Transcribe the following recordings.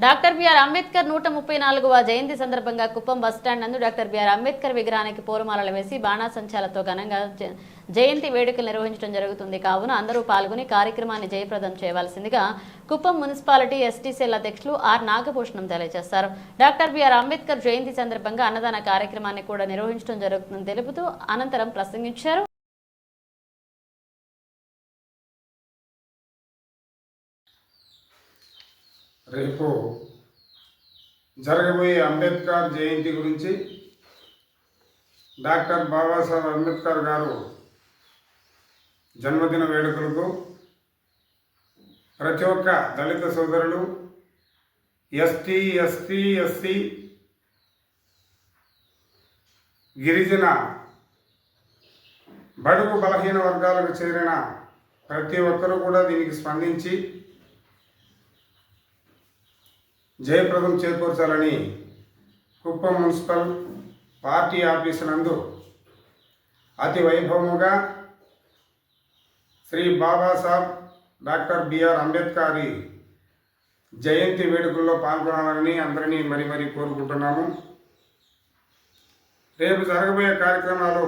Doctor BR Ambedkar నూట ముప్పై నాలుగవ జయంతి సందర్భంగా కుప్పం బస్టాండ్ నందు డాక్టర్ బిఆర్ అంబేద్కర్ విగ్రహానికి పూలమాలలు వేసి బాణాసంచాలతో ఘనంగా జ- జయంతి వేడుకలు నిర్వహించడం జరుగుతుంది. కావున అందరూ పాల్గొని కార్యక్రమాన్ని జయప్రదం చేయవలసిందిగా కుప్పం మున్సిపాలిటీ ఎస్టీ అధ్యక్షులు ఆర్ నాగభూషణం తెలియజేశారు డాక్టర్ బిఆర్ అంబేద్కర్ జయంతి సందర్భంగా అన్నదాన కార్యక్రమాన్ని కూడా నిర్వహించడం జరుగుతుందని తెలుపుతూ అనంతరం ప్రసంగించారు. రేపు జరగబోయే అంబేద్కర్ జయంతి గురించి డాక్టర్ బాబాసాహెబ్ అంబేద్కర్ గారు జన్మదిన వేడుకలకు ప్రతి ఒక్క దళిత సోదరులు ఎస్టీ ఎస్టీ ఎస్సీ గిరిజన బడుగు బలహీన వర్గాలకు చేరిన ప్రతి ఒక్కరూ కూడా దీనికి స్పందించి జయప్రదం చేకూర్చాలని కుప్పం మున్సిపల్ పార్టీ ఆఫీసు నందు అతి వైభవముగా Shri Babasaheb doctor B R Ambedkar జయంతి వేడుకల్లో పాల్గొనాలని అందరినీ మరి మరి కోరుకుంటున్నాము. రేపు జరగబోయే కార్యక్రమాలు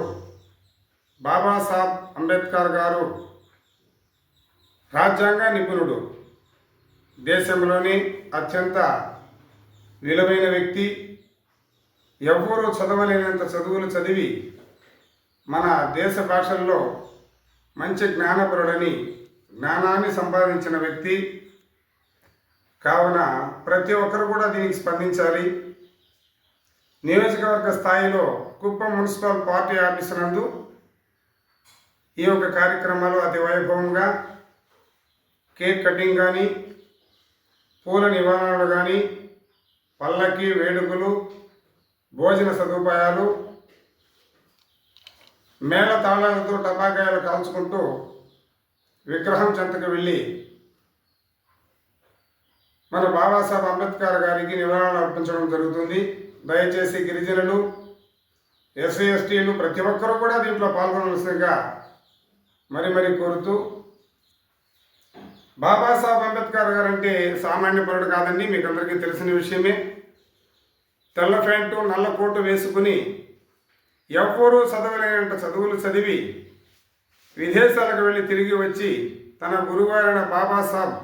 బాబాసాహెబ్ అంబేద్కర్ గారు రాజ్యాంగ నిపుణుడు దేశంలోని అత్యంత విలువైన వ్యక్తి ఎవ్వరూ చదవలేనంత చదువులు చదివి మన దేశ భాషల్లో మంచి జ్ఞానపరుడని జ్ఞానాన్ని సంపాదించిన వ్యక్తి. కావున ప్రతి ఒక్కరు కూడా దీనికి స్పందించాలి. నియోజకవర్గ స్థాయిలో కుప్పం మున్సిపల్ పార్టీ ఆఫీసు నందు ఈ యొక్క కార్యక్రమాలు అతి వైభవంగా కేక్ కటింగ్ కానీ పూల నివారణలు కానీ పల్లకి వేడుకలు భోజన సదుపాయాలు మేళ తాళాలతో టపాకాయలు కాల్చుకుంటూ విగ్రహం చెంతకు వెళ్ళి మన బాబాసాహెబ్ అంబేద్కర్ గారికి నివారణ అర్పించడం జరుగుతుంది. దయచేసి గిరిజనులు ఎస్సీ ఎస్టీలు ప్రతి ఒక్కరూ కూడా దీంట్లో పాల్గొనవలసిందిగా మరి మరి కోరుతూ బాబాసాహెబ్ అంబేద్కర్ గారు అంటే సామాన్య పరుడు కాదండి మీకు అందరికీ తెలిసిన విషయమే. తెల్ల ప్యాంటు నల్ల కోటు వేసుకుని ఎవ్వరూ చదవలేనంత చదువులు చదివి విదేశాలకు వెళ్ళి తిరిగి వచ్చి తన గురువారైన బాబాసాహెబ్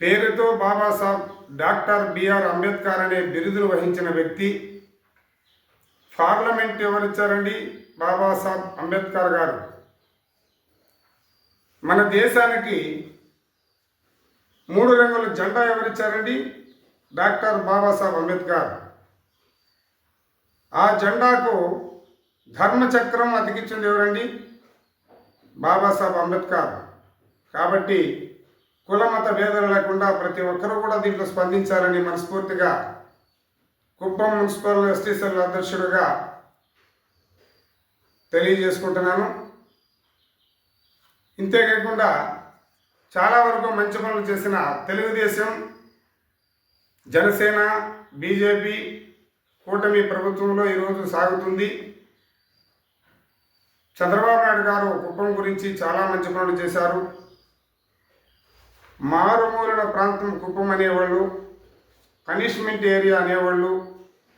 పేరుతో బాబాసాహెబ్ డాక్టర్ బిఆర్ అంబేద్కర్ అనే బిరుదును వహించిన వ్యక్తి. పార్లమెంట్ ఎవరిచ్చారండి బాబాసాహెబ్ అంబేద్కర్ గారు? మన దేశానికి మూడు రంగుల జెండా ఎవరిచ్చారండి? డాక్టర్ బాబాసాహెబ్ అంబేద్కర్. ఆ జెండాకు ధర్మచక్రం అతికించింది ఎవరండి? బాబాసాహెబ్ అంబేద్కర్. కాబట్టి కులమత భేదాలు లేకుండా ప్రతి ఒక్కరూ కూడా దీంట్లో స్పందించాలని మనస్ఫూర్తిగా కుప్పం మున్సిపల్ ఎస్టీసీల అధ్యక్షుడిగా తెలియజేసుకుంటున్నాను. ఇంతేకాకుండా చాలా వరకు మంచి పనులు చేసిన తెలుగుదేశం జనసేన బీజేపీ కూటమి ప్రభుత్వంలో ఈరోజు సాగుతుంది. చంద్రబాబు నాయుడు గారు కుప్పం గురించి చాలా మంచి పనులు చేశారు. మారుమూలన ప్రాంతం కుప్పం అనేవాళ్ళు పనిష్మెంట్ ఏరియా అనేవాళ్ళు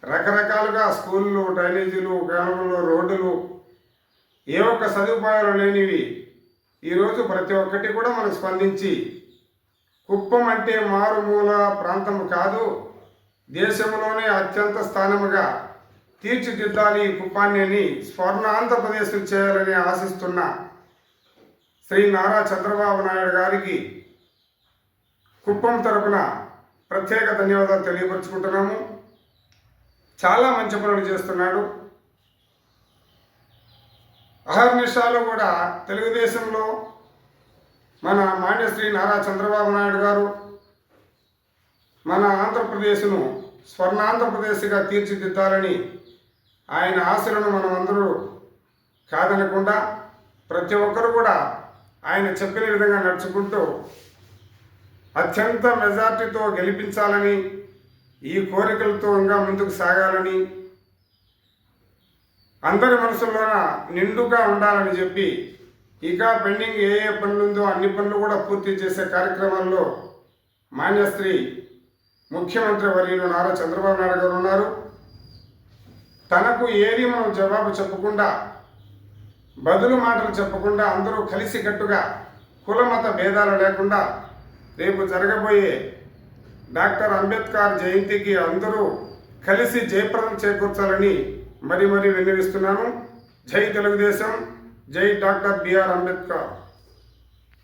రకరకాలుగా స్కూళ్ళు డ్రైనేజీలు గ్రామంలో రోడ్డులు ఏ ఒక్క సదుపాయాలు లేనివి ఈరోజు ప్రతి ఒక్కటి కూడా మనం స్పందించి కుప్పం అంటే మారుమూల ప్రాంతం కాదు దేశంలోనే అత్యంత స్థానముగా తీర్చిదిద్దాలి ఈ కుప్పాన్ని అని స్వర్ణ ఆంధ్రప్రదేశ్ చేయాలని ఆశిస్తున్న శ్రీ నారా చంద్రబాబు నాయుడు గారికి కుప్పం తరపున ప్రత్యేక ధన్యవాదాలు తెలియపరుచుకుంటున్నాము. చాలా మంచి పనులు చేస్తున్నాడు. అహర్నిశాలు కూడా తెలుగుదేశంలో మన మాన్యశ్రీ నారా చంద్రబాబు నాయుడు గారు మన ఆంధ్రప్రదేశ్ను స్వర్ణాంధ్రప్రదేశ్గా తీర్చిదిద్దాలని ఆయన ఆశలను మనం అందరూ కాదనకుండా ప్రతి ఒక్కరు కూడా ఆయన చెప్పిన విధంగా నడుచుకుంటూ అత్యంత మెజార్టీతో గెలిపించాలని ఈ కోరికలతో ఇంకా ముందుకు సాగాలని అందరి మనసుల్లోన నిండుగా ఉండాలని చెప్పి ఇక పెండింగ్ ఏ ఏ పనులు ఉందో అన్ని పనులు కూడా పూర్తి చేసే కార్యక్రమాల్లో మాన్యశ్రీ ముఖ్యమంత్రి వర్యులు నారా చంద్రబాబు నాయుడు గారు ఉన్నారు. తనకు ఏది మనం జవాబు చెప్పకుండా బదులు మాటలు చెప్పకుండా అందరూ కలిసికట్టుగా కులమత భేదాలు లేకుండా రేపు జరగబోయే డాక్టర్ అంబేద్కర్ జయంతికి అందరూ కలిసి జయప్రదం చేకూర్చాలని మరి మరీ విన్నవిస్తున్నాను జై తెలుగుదేశం. జై డాక్టర్ బిఆర్ అంబేద్కర్.